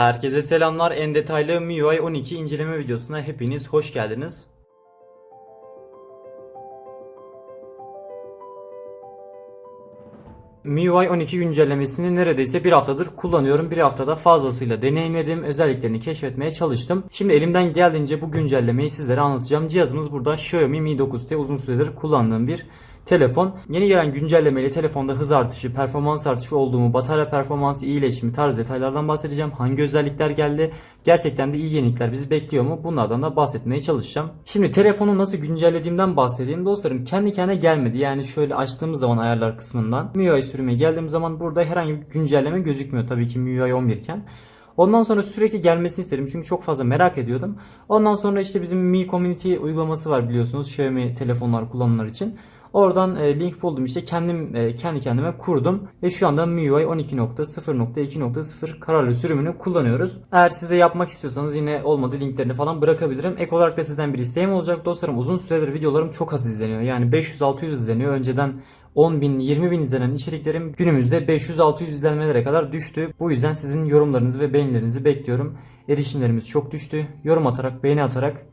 Herkese selamlar. En detaylı MIUI 12 inceleme videosuna hepiniz hoş geldiniz. MIUI 12 güncellemesini neredeyse bir haftadır kullanıyorum. Bir haftada fazlasıyla deneyimledim. Özelliklerini keşfetmeye çalıştım. Şimdi elimden geldiğince bu güncellemeyi sizlere anlatacağım. Cihazımız burada Xiaomi Mi 9T uzun süredir kullandığım bir telefon. Yeni gelen güncellemeyle telefonda hız artışı, performans artışı olduğumu, batarya performansı iyileşimi tarz detaylardan bahsedeceğim. Hangi özellikler geldi? Gerçekten de iyi yenilikler bizi bekliyor mu? Bunlardan da bahsetmeye çalışacağım. Şimdi telefonu nasıl güncellediğimden bahsedeyim. Dostlarım kendi kendine gelmedi. Yani şöyle açtığımız zaman ayarlar kısmından MIUI sürümüne geldiğim zaman burada herhangi bir güncelleme gözükmüyor tabii ki MIUI 11 iken. Ondan sonra sürekli gelmesini istedim çünkü çok fazla merak ediyordum. Ondan sonra işte bizim Mi Community uygulaması var biliyorsunuz Xiaomi telefonlar kullananlar için. Oradan e, link buldum işte kendim e, kendi kendime kurdum ve şu anda MIUI 12.0.2.0 kararlı sürümünü kullanıyoruz. Eğer siz de yapmak istiyorsanız yine olmadı linklerini falan bırakabilirim. Ek olarak da sizden bir isteğim olacak dostlarım. Uzun süredir videolarım çok az izleniyor. Yani 500-600 izleniyor. Önceden 10 bin 20 bin izlenen içeriklerim günümüzde 500-600 izlenmelere kadar düştü. Bu yüzden sizin yorumlarınızı ve beğenilerinizi bekliyorum. Erişimlerimiz çok düştü. Yorum atarak, beğeni atarak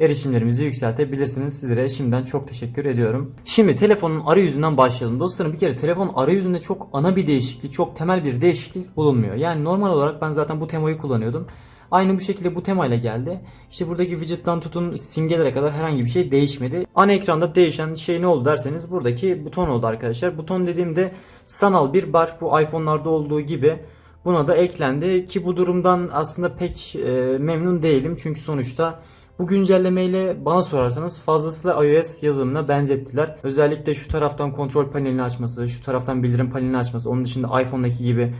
erişimlerimizi yükseltebilirsiniz. Sizlere şimdiden çok teşekkür ediyorum. Şimdi telefonun arayüzünden başlayalım. Dostlarım bir kere telefon arayüzünde çok ana bir değişiklik, çok temel bir değişiklik bulunmuyor. Yani normal olarak ben zaten bu temayı kullanıyordum. Aynı bu şekilde bu temayla geldi. İşte buradaki widget'tan tutun simgelere kadar herhangi bir şey değişmedi. Ana ekranda değişen şey ne oldu derseniz buradaki buton oldu arkadaşlar. Buton dediğimde sanal bir bar bu iPhone'larda olduğu gibi buna da eklendi ki bu durumdan aslında pek e, memnun değilim. Çünkü sonuçta bu güncellemeyle bana sorarsanız fazlasıyla iOS yazılımına benzettiler. Özellikle şu taraftan kontrol panelini açması, şu taraftan bildirim panelini açması, onun dışında iPhone'daki gibi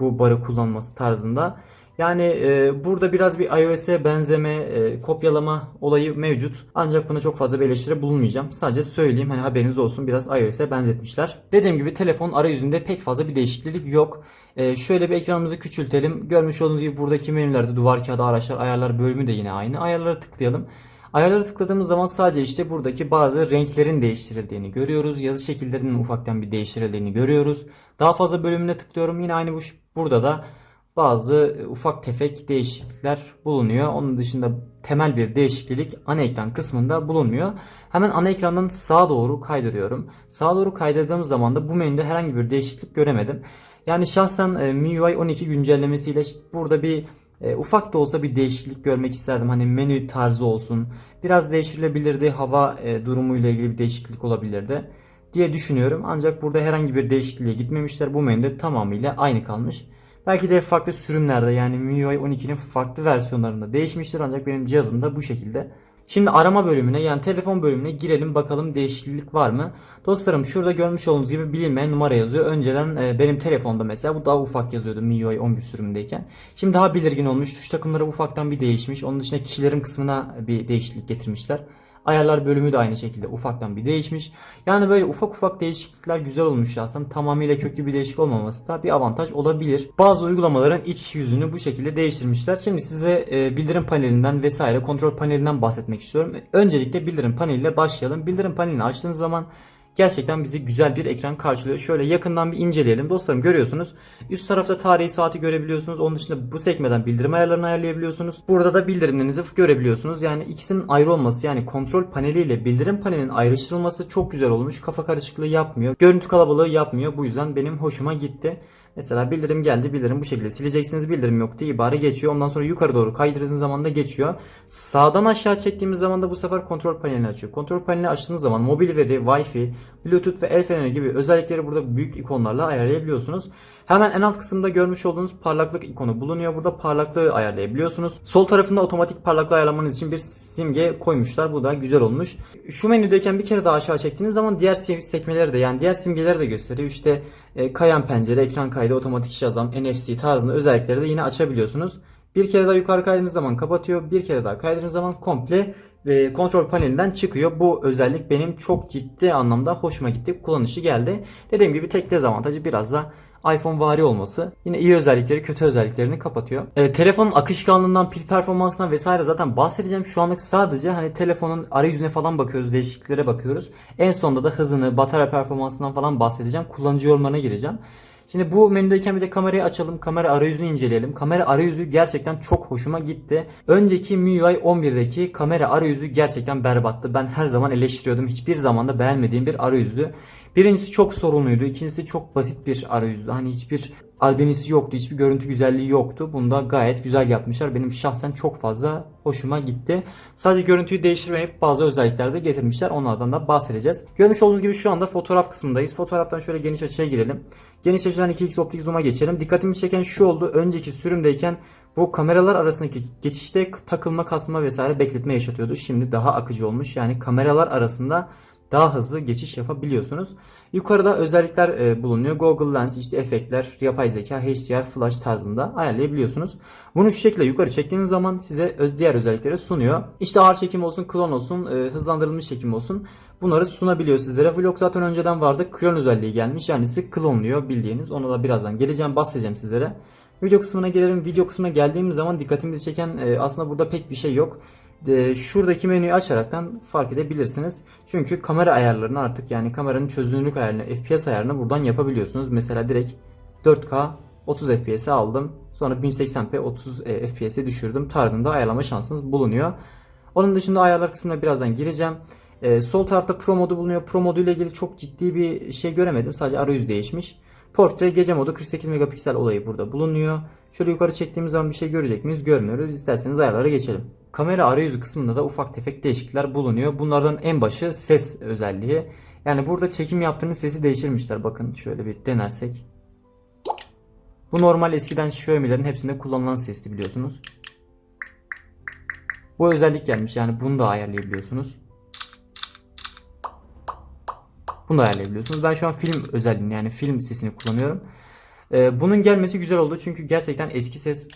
bu barı kullanması tarzında. Yani e, burada biraz bir iOS'e benzeme, e, kopyalama olayı mevcut. Ancak buna çok fazla bir eleştiri bulunmayacağım. Sadece söyleyeyim hani haberiniz olsun biraz iOS'e benzetmişler. Dediğim gibi telefon arayüzünde pek fazla bir değişiklik yok. E, şöyle bir ekranımızı küçültelim. Görmüş olduğunuz gibi buradaki menülerde duvar kağıdı araçlar ayarlar bölümü de yine aynı. Ayarlara tıklayalım. Ayarlara tıkladığımız zaman sadece işte buradaki bazı renklerin değiştirildiğini görüyoruz. Yazı şekillerinin ufaktan bir değiştirildiğini görüyoruz. Daha fazla bölümüne tıklıyorum. Yine aynı bu burada da bazı ufak tefek değişiklikler bulunuyor. Onun dışında temel bir değişiklik ana ekran kısmında bulunmuyor. Hemen ana ekrandan sağa doğru kaydırıyorum. Sağa doğru kaydırdığım zaman da bu menüde herhangi bir değişiklik göremedim. Yani şahsen e, MIUI 12 güncellemesiyle burada bir e, ufak da olsa bir değişiklik görmek isterdim. Hani menü tarzı olsun. Biraz değiştirilebilirdi. Hava e, durumuyla ilgili bir değişiklik olabilirdi diye düşünüyorum. Ancak burada herhangi bir değişikliğe gitmemişler. Bu menüde tamamıyla aynı kalmış. Belki de farklı sürümlerde yani MIUI 12'nin farklı versiyonlarında değişmiştir ancak benim cihazımda bu şekilde. Şimdi arama bölümüne yani telefon bölümüne girelim bakalım değişiklik var mı? Dostlarım şurada görmüş olduğunuz gibi bilinmeyen numara yazıyor. Önceden e, benim telefonda mesela bu daha ufak yazıyordu MIUI 11 sürümündeyken. Şimdi daha belirgin olmuş. Tuş takımları ufaktan bir değişmiş. Onun dışında kişilerin kısmına bir değişiklik getirmişler. Ayarlar bölümü de aynı şekilde ufaktan bir değişmiş. Yani böyle ufak ufak değişiklikler güzel olmuş şahsen. Tamamıyla köklü bir değişik olmaması da bir avantaj olabilir. Bazı uygulamaların iç yüzünü bu şekilde değiştirmişler. Şimdi size e, bildirim panelinden vesaire kontrol panelinden bahsetmek istiyorum. Öncelikle bildirim paneliyle başlayalım. Bildirim panelini açtığınız zaman Gerçekten bizi güzel bir ekran karşılıyor. Şöyle yakından bir inceleyelim. Dostlarım görüyorsunuz. Üst tarafta tarihi saati görebiliyorsunuz. Onun dışında bu sekmeden bildirim ayarlarını ayarlayabiliyorsunuz. Burada da bildirimlerinizi görebiliyorsunuz. Yani ikisinin ayrı olması yani kontrol paneliyle bildirim panelinin ayrıştırılması çok güzel olmuş. Kafa karışıklığı yapmıyor. Görüntü kalabalığı yapmıyor. Bu yüzden benim hoşuma gitti. Mesela bildirim geldi bildirim bu şekilde sileceksiniz bildirim yok diye ibare geçiyor. Ondan sonra yukarı doğru kaydırdığınız zaman da geçiyor. Sağdan aşağı çektiğimiz zaman da bu sefer kontrol panelini açıyor. Kontrol panelini açtığınız zaman mobil veri, Wi-Fi, Bluetooth ve el feneri gibi özellikleri burada büyük ikonlarla ayarlayabiliyorsunuz. Hemen en alt kısımda görmüş olduğunuz parlaklık ikonu bulunuyor. Burada parlaklığı ayarlayabiliyorsunuz. Sol tarafında otomatik parlaklığı ayarlamanız için bir simge koymuşlar. Bu da güzel olmuş. Şu menüdeyken bir kere daha aşağı çektiğiniz zaman diğer sekmeleri de yani diğer simgeleri de gösteriyor. İşte e, kayan pencere, ekran kaydı, otomatik şazam, NFC tarzında özellikleri de yine açabiliyorsunuz. Bir kere daha yukarı kaydırdığınız zaman kapatıyor. Bir kere daha kaydırdığınız zaman komple e, kontrol panelinden çıkıyor. Bu özellik benim çok ciddi anlamda hoşuma gitti. Kullanışı geldi. Dediğim gibi tek dezavantajı biraz da iPhone vari olması yine iyi özellikleri kötü özelliklerini kapatıyor. Evet, telefonun akışkanlığından, pil performansından vesaire zaten bahsedeceğim. Şu anlık sadece hani telefonun arayüzüne falan bakıyoruz, değişikliklere bakıyoruz. En sonunda da hızını, batarya performansından falan bahsedeceğim. Kullanıcı yorumlarına gireceğim. Şimdi bu menüdeyken bir de kamerayı açalım. Kamera arayüzünü inceleyelim. Kamera arayüzü gerçekten çok hoşuma gitti. Önceki MIUI 11'deki kamera arayüzü gerçekten berbattı. Ben her zaman eleştiriyordum. Hiçbir zaman da beğenmediğim bir arayüzdü. Birincisi çok sorunluydu. İkincisi çok basit bir arayüzdü. Hani hiçbir albenisi yoktu. Hiçbir görüntü güzelliği yoktu. Bunu da gayet güzel yapmışlar. Benim şahsen çok fazla hoşuma gitti. Sadece görüntüyü değiştirmeyip bazı özellikler de getirmişler. Onlardan da bahsedeceğiz. Görmüş olduğunuz gibi şu anda fotoğraf kısmındayız. Fotoğraftan şöyle geniş açıya girelim. Geniş açıdan 2x optik zoom'a geçelim. Dikkatimi çeken şu oldu. Önceki sürümdeyken bu kameralar arasındaki geçişte takılma, kasma vesaire bekletme yaşatıyordu. Şimdi daha akıcı olmuş. Yani kameralar arasında daha hızlı geçiş yapabiliyorsunuz. Yukarıda özellikler e, bulunuyor. Google Lens, işte efektler, yapay zeka, HDR, flash tarzında ayarlayabiliyorsunuz. Bunu şu şekilde yukarı çektiğiniz zaman size diğer özellikleri sunuyor. İşte ağır çekim olsun, klon olsun, e, hızlandırılmış çekim olsun. Bunları sunabiliyor sizlere. Vlog zaten önceden vardı. Klon özelliği gelmiş. Yani sık klonluyor bildiğiniz. Onu da birazdan geleceğim bahsedeceğim sizlere. Video kısmına gelelim. Video kısmına geldiğimiz zaman dikkatimizi çeken e, aslında burada pek bir şey yok. E, şuradaki menüyü açaraktan fark edebilirsiniz. Çünkü kamera ayarlarını artık yani kameranın çözünürlük ayarını, FPS ayarını buradan yapabiliyorsunuz. Mesela direkt 4K 30 FPS'e aldım. Sonra 1080p 30 e, FPS'e düşürdüm tarzında ayarlama şansınız bulunuyor. Onun dışında ayarlar kısmına birazdan gireceğim. E, sol tarafta Pro modu bulunuyor. Pro modu ile ilgili çok ciddi bir şey göremedim. Sadece arayüz değişmiş. Portre gece modu 48 megapiksel olayı burada bulunuyor. Şöyle yukarı çektiğimiz zaman bir şey görecek miyiz? Görmüyoruz. İsterseniz ayarlara geçelim. Kamera arayüzü kısmında da ufak tefek değişiklikler bulunuyor. Bunlardan en başı ses özelliği. Yani burada çekim yaptığınız sesi değiştirmişler. Bakın şöyle bir denersek. Bu normal eskiden Xiaomi'lerin hepsinde kullanılan sesti biliyorsunuz. Bu özellik gelmiş. Yani bunu da ayarlayabiliyorsunuz. Bunu da ayarlayabiliyorsunuz. Ben şu an film özelliğini yani film sesini kullanıyorum. Ee, bunun gelmesi güzel oldu çünkü gerçekten eski ses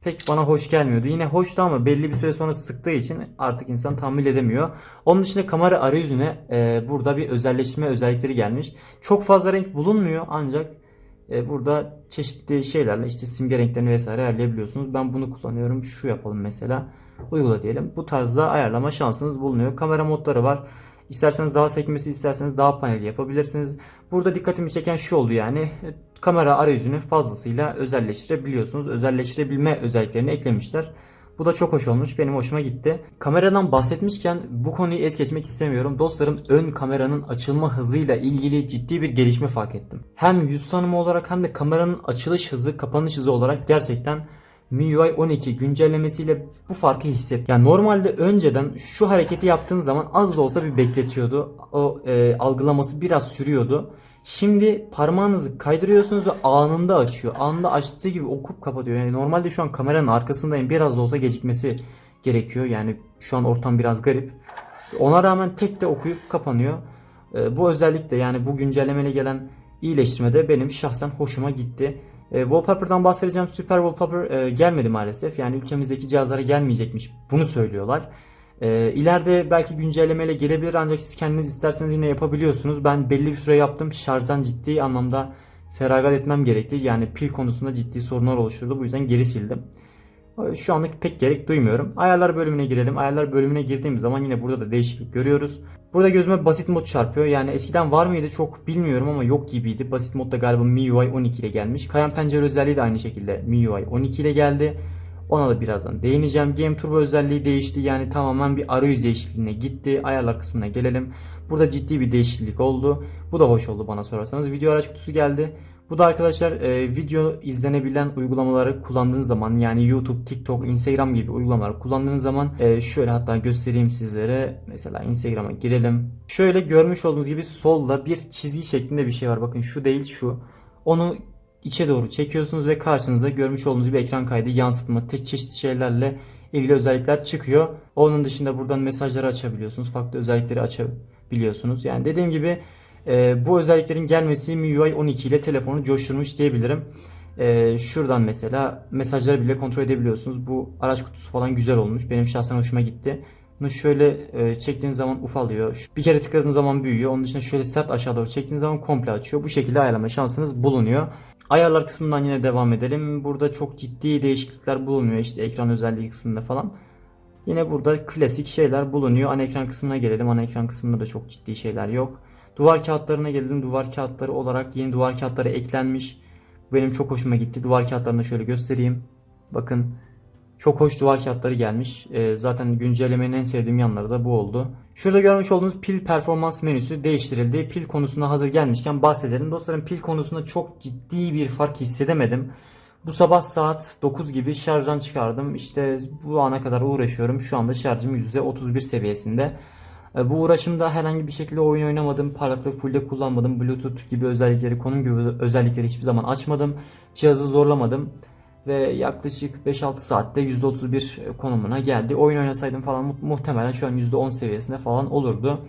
pek bana hoş gelmiyordu. Yine hoştu ama belli bir süre sonra sıktığı için artık insan tahammül edemiyor. Onun dışında kamera arayüzüne e, burada bir özelleştirme özellikleri gelmiş. Çok fazla renk bulunmuyor ancak e, burada çeşitli şeylerle işte simge renklerini vesaire ayarlayabiliyorsunuz. Ben bunu kullanıyorum. Şu yapalım mesela. Uygula diyelim. Bu tarzda ayarlama şansınız bulunuyor. Kamera modları var. İsterseniz daha sekmesi, isterseniz daha paneli yapabilirsiniz. Burada dikkatimi çeken şu oldu yani. Kamera arayüzünü fazlasıyla özelleştirebiliyorsunuz. Özelleştirebilme özelliklerini eklemişler. Bu da çok hoş olmuş. Benim hoşuma gitti. Kameradan bahsetmişken bu konuyu es geçmek istemiyorum. Dostlarım ön kameranın açılma hızıyla ilgili ciddi bir gelişme fark ettim. Hem yüz tanımı olarak hem de kameranın açılış hızı, kapanış hızı olarak gerçekten MIUI 12 güncellemesiyle bu farkı hisset. Yani normalde önceden şu hareketi yaptığın zaman az da olsa bir bekletiyordu. O e, algılaması biraz sürüyordu. Şimdi parmağınızı kaydırıyorsunuz ve anında açıyor. Anında açtığı gibi okup kapatıyor. Yani normalde şu an kameranın arkasındayım. Biraz da olsa gecikmesi gerekiyor. Yani şu an ortam biraz garip. Ona rağmen tek de okuyup kapanıyor. E, bu özellik de yani bu güncellemeyle gelen iyileştirme de benim şahsen hoşuma gitti. E, wallpaper'dan bahsedeceğim. Süper wallpaper e, gelmedi maalesef. Yani ülkemizdeki cihazlara gelmeyecekmiş. Bunu söylüyorlar. E, ileride belki güncellemeyle gelebilir ancak siz kendiniz isterseniz yine yapabiliyorsunuz. Ben belli bir süre yaptım. Şarjdan ciddi anlamda feragat etmem gerekti. Yani pil konusunda ciddi sorunlar oluşturdu. Bu yüzden geri sildim. E, Şu anlık pek gerek duymuyorum. Ayarlar bölümüne girelim. Ayarlar bölümüne girdiğimiz zaman yine burada da değişiklik görüyoruz. Burada gözüme basit mod çarpıyor. Yani eskiden var mıydı çok bilmiyorum ama yok gibiydi. Basit modda galiba MIUI 12 ile gelmiş. Kayan pencere özelliği de aynı şekilde MIUI 12 ile geldi. Ona da birazdan değineceğim. Game Turbo özelliği değişti. Yani tamamen bir arayüz değişikliğine gitti. Ayarlar kısmına gelelim. Burada ciddi bir değişiklik oldu. Bu da hoş oldu bana sorarsanız. Video araç kutusu geldi. Bu da arkadaşlar e, video izlenebilen uygulamaları kullandığınız zaman yani YouTube, TikTok, Instagram gibi uygulamaları kullandığınız zaman e, şöyle hatta göstereyim sizlere. Mesela Instagram'a girelim. Şöyle görmüş olduğunuz gibi solda bir çizgi şeklinde bir şey var. Bakın şu değil şu. Onu içe doğru çekiyorsunuz ve karşınıza görmüş olduğunuz gibi ekran kaydı, yansıtma, te- çeşitli şeylerle ilgili özellikler çıkıyor. Onun dışında buradan mesajları açabiliyorsunuz. Farklı özellikleri açabiliyorsunuz. Yani dediğim gibi e, bu özelliklerin gelmesi MIUI 12 ile telefonu coşturmuş diyebilirim. E, şuradan mesela mesajları bile kontrol edebiliyorsunuz. Bu araç kutusu falan güzel olmuş. Benim şahsen hoşuma gitti. Bunu şöyle e, çektiğiniz zaman ufalıyor. Bir kere tıkladığınız zaman büyüyor. Onun dışında şöyle sert aşağı doğru çektiğiniz zaman komple açıyor. Bu şekilde ayarlama şansınız bulunuyor. Ayarlar kısmından yine devam edelim. Burada çok ciddi değişiklikler bulunuyor. İşte ekran özelliği kısmında falan. Yine burada klasik şeyler bulunuyor. Ana ekran kısmına gelelim. Ana ekran kısmında da çok ciddi şeyler yok. Duvar kağıtlarına geldim. Duvar kağıtları olarak yeni duvar kağıtları eklenmiş. Benim çok hoşuma gitti. Duvar kağıtlarını şöyle göstereyim. Bakın çok hoş duvar kağıtları gelmiş. Ee, zaten güncellemenin en sevdiğim yanları da bu oldu. Şurada görmüş olduğunuz pil performans menüsü değiştirildi. Pil konusuna hazır gelmişken bahsedelim. Dostlarım pil konusunda çok ciddi bir fark hissedemedim. Bu sabah saat 9 gibi şarjdan çıkardım. İşte bu ana kadar uğraşıyorum. Şu anda şarjım %31 seviyesinde. E, Bu uğraşımda herhangi bir şekilde oyun oynamadım. Parlaklığı fullde kullanmadım. Bluetooth gibi özellikleri, konum gibi özellikleri hiçbir zaman açmadım. Cihazı zorlamadım. Ve yaklaşık 5-6 saatte %31 konumuna geldi. Oyun oynasaydım falan mu- muhtemelen şu an %10 seviyesinde falan olurdu.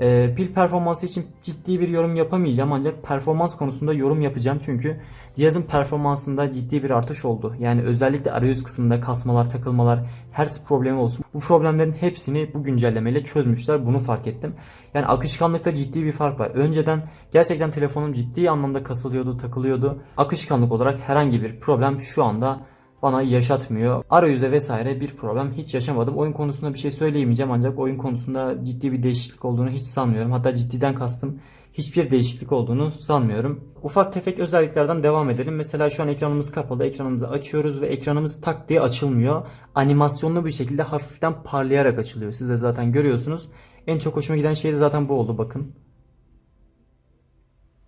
Ee, pil performansı için ciddi bir yorum yapamayacağım ancak performans konusunda yorum yapacağım çünkü cihazın performansında ciddi bir artış oldu. Yani özellikle arayüz kısmında kasmalar, takılmalar, hertz problemi olsun. Bu problemlerin hepsini bu güncellemeyle çözmüşler. Bunu fark ettim. Yani akışkanlıkta ciddi bir fark var. Önceden gerçekten telefonum ciddi anlamda kasılıyordu, takılıyordu. Akışkanlık olarak herhangi bir problem şu anda bana yaşatmıyor. Arayüzde vesaire bir problem hiç yaşamadım. Oyun konusunda bir şey söyleyemeyeceğim ancak oyun konusunda ciddi bir değişiklik olduğunu hiç sanmıyorum. Hatta ciddiden kastım hiçbir değişiklik olduğunu sanmıyorum. Ufak tefek özelliklerden devam edelim. Mesela şu an ekranımız kapalı. Ekranımızı açıyoruz ve ekranımız tak diye açılmıyor. Animasyonlu bir şekilde hafiften parlayarak açılıyor. Siz de zaten görüyorsunuz. En çok hoşuma giden şey de zaten bu oldu bakın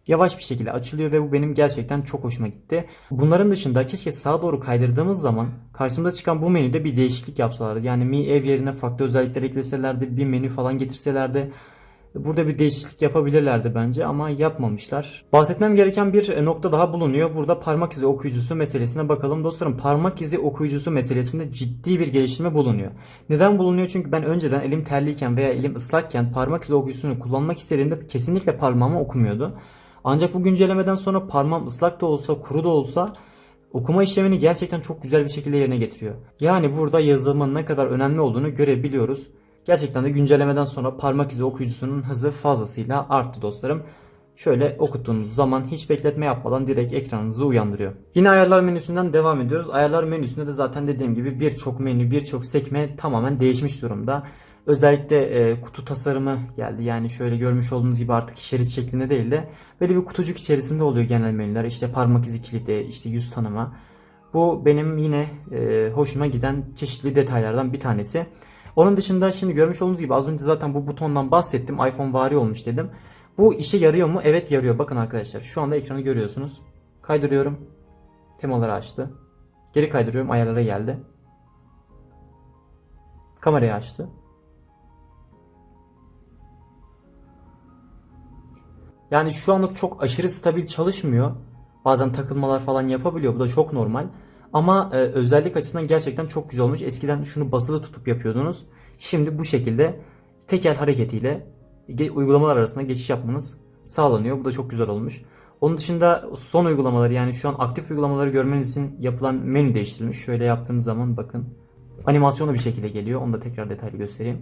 yavaş bir şekilde açılıyor ve bu benim gerçekten çok hoşuma gitti. Bunların dışında keşke sağa doğru kaydırdığımız zaman karşımıza çıkan bu menüde bir değişiklik yapsalardı. Yani Mi Ev yerine farklı özellikler ekleselerdi, bir menü falan getirselerdi. Burada bir değişiklik yapabilirlerdi bence ama yapmamışlar. Bahsetmem gereken bir nokta daha bulunuyor. Burada parmak izi okuyucusu meselesine bakalım. Dostlarım parmak izi okuyucusu meselesinde ciddi bir geliştirme bulunuyor. Neden bulunuyor? Çünkü ben önceden elim terliyken veya elim ıslakken parmak izi okuyucusunu kullanmak istediğimde kesinlikle parmağımı okumuyordu. Ancak bu güncellemeden sonra parmağım ıslak da olsa kuru da olsa okuma işlemini gerçekten çok güzel bir şekilde yerine getiriyor. Yani burada yazılımın ne kadar önemli olduğunu görebiliyoruz. Gerçekten de güncellemeden sonra parmak izi okuyucusunun hızı fazlasıyla arttı dostlarım. Şöyle okuttuğunuz zaman hiç bekletme yapmadan direkt ekranınızı uyandırıyor. Yine ayarlar menüsünden devam ediyoruz. Ayarlar menüsünde de zaten dediğim gibi birçok menü, birçok sekme tamamen değişmiş durumda. Özellikle e, kutu tasarımı geldi. Yani şöyle görmüş olduğunuz gibi artık şerit şeklinde değil de böyle bir kutucuk içerisinde oluyor genel menüler. İşte parmak izi kilidi, işte yüz tanıma. Bu benim yine e, hoşuma giden çeşitli detaylardan bir tanesi. Onun dışında şimdi görmüş olduğunuz gibi az önce zaten bu butondan bahsettim. iPhone vari olmuş dedim. Bu işe yarıyor mu? Evet yarıyor. Bakın arkadaşlar şu anda ekranı görüyorsunuz. Kaydırıyorum. Temaları açtı. Geri kaydırıyorum ayarlara geldi. Kamerayı açtı. Yani şu anlık çok aşırı stabil çalışmıyor. Bazen takılmalar falan yapabiliyor. Bu da çok normal. Ama e, özellik açısından gerçekten çok güzel olmuş. Eskiden şunu basılı tutup yapıyordunuz. Şimdi bu şekilde tek el hareketiyle uygulamalar arasında geçiş yapmanız sağlanıyor. Bu da çok güzel olmuş. Onun dışında son uygulamaları yani şu an aktif uygulamaları görmeniz için yapılan menü değiştirilmiş. Şöyle yaptığınız zaman bakın animasyonlu bir şekilde geliyor. Onu da tekrar detaylı göstereyim.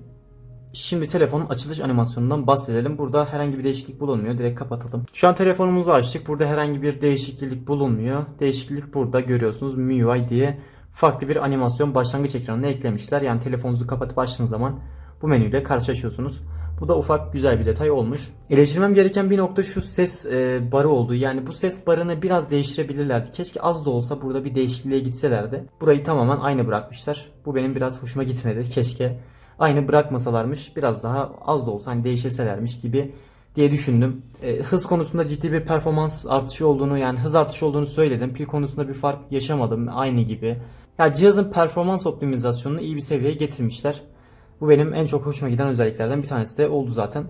Şimdi telefonun açılış animasyonundan bahsedelim. Burada herhangi bir değişiklik bulunmuyor. Direkt kapatalım. Şu an telefonumuzu açtık. Burada herhangi bir değişiklik bulunmuyor. Değişiklik burada görüyorsunuz. MIUI diye farklı bir animasyon başlangıç ekranına eklemişler. Yani telefonunuzu kapatıp açtığınız zaman bu menüyle karşılaşıyorsunuz. Bu da ufak güzel bir detay olmuş. Eleştirmem gereken bir nokta şu ses e, barı oldu. Yani bu ses barını biraz değiştirebilirlerdi. Keşke az da olsa burada bir değişikliğe gitselerdi. Burayı tamamen aynı bırakmışlar. Bu benim biraz hoşuma gitmedi. Keşke aynı bırakmasalarmış biraz daha az da olsa hani değiştirselermiş gibi diye düşündüm. E, hız konusunda ciddi bir performans artışı olduğunu yani hız artışı olduğunu söyledim. Pil konusunda bir fark yaşamadım aynı gibi. Ya cihazın performans optimizasyonunu iyi bir seviyeye getirmişler. Bu benim en çok hoşuma giden özelliklerden bir tanesi de oldu zaten.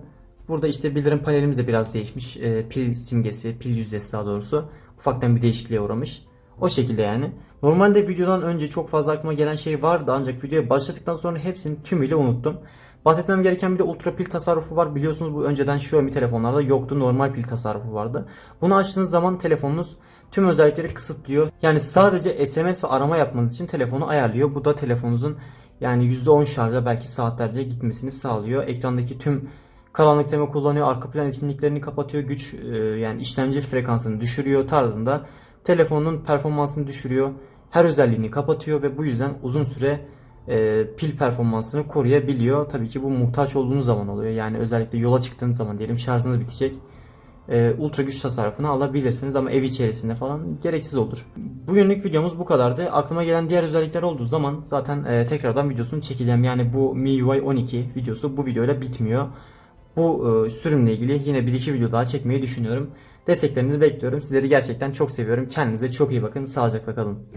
Burada işte bildirim panelimiz de biraz değişmiş. E, pil simgesi, pil yüzdesi daha doğrusu ufaktan bir değişikliğe uğramış. O şekilde yani. Normalde videodan önce çok fazla aklıma gelen şey vardı ancak videoya başladıktan sonra hepsini tümüyle unuttum. Bahsetmem gereken bir de ultra pil tasarrufu var. Biliyorsunuz bu önceden Xiaomi telefonlarda yoktu. Normal pil tasarrufu vardı. Bunu açtığınız zaman telefonunuz tüm özellikleri kısıtlıyor. Yani sadece SMS ve arama yapmanız için telefonu ayarlıyor. Bu da telefonunuzun yani %10 şarja belki saatlerce gitmesini sağlıyor. Ekrandaki tüm karanlık tema kullanıyor. Arka plan etkinliklerini kapatıyor. Güç e, yani işlemci frekansını düşürüyor tarzında. Telefonun performansını düşürüyor. Her özelliğini kapatıyor ve bu yüzden uzun süre e, pil performansını koruyabiliyor. Tabii ki bu muhtaç olduğunuz zaman oluyor. Yani özellikle yola çıktığınız zaman diyelim şarjınız bitecek. E, ultra güç tasarrufunu alabilirsiniz ama ev içerisinde falan gereksiz olur. Bugünlük videomuz bu kadardı. Aklıma gelen diğer özellikler olduğu zaman zaten e, tekrardan videosunu çekeceğim. Yani bu MIUI 12 videosu bu videoyla bitmiyor. Bu e, sürümle ilgili yine bir iki video daha çekmeyi düşünüyorum. Desteklerinizi bekliyorum. Sizleri gerçekten çok seviyorum. Kendinize çok iyi bakın. Sağlıcakla kalın.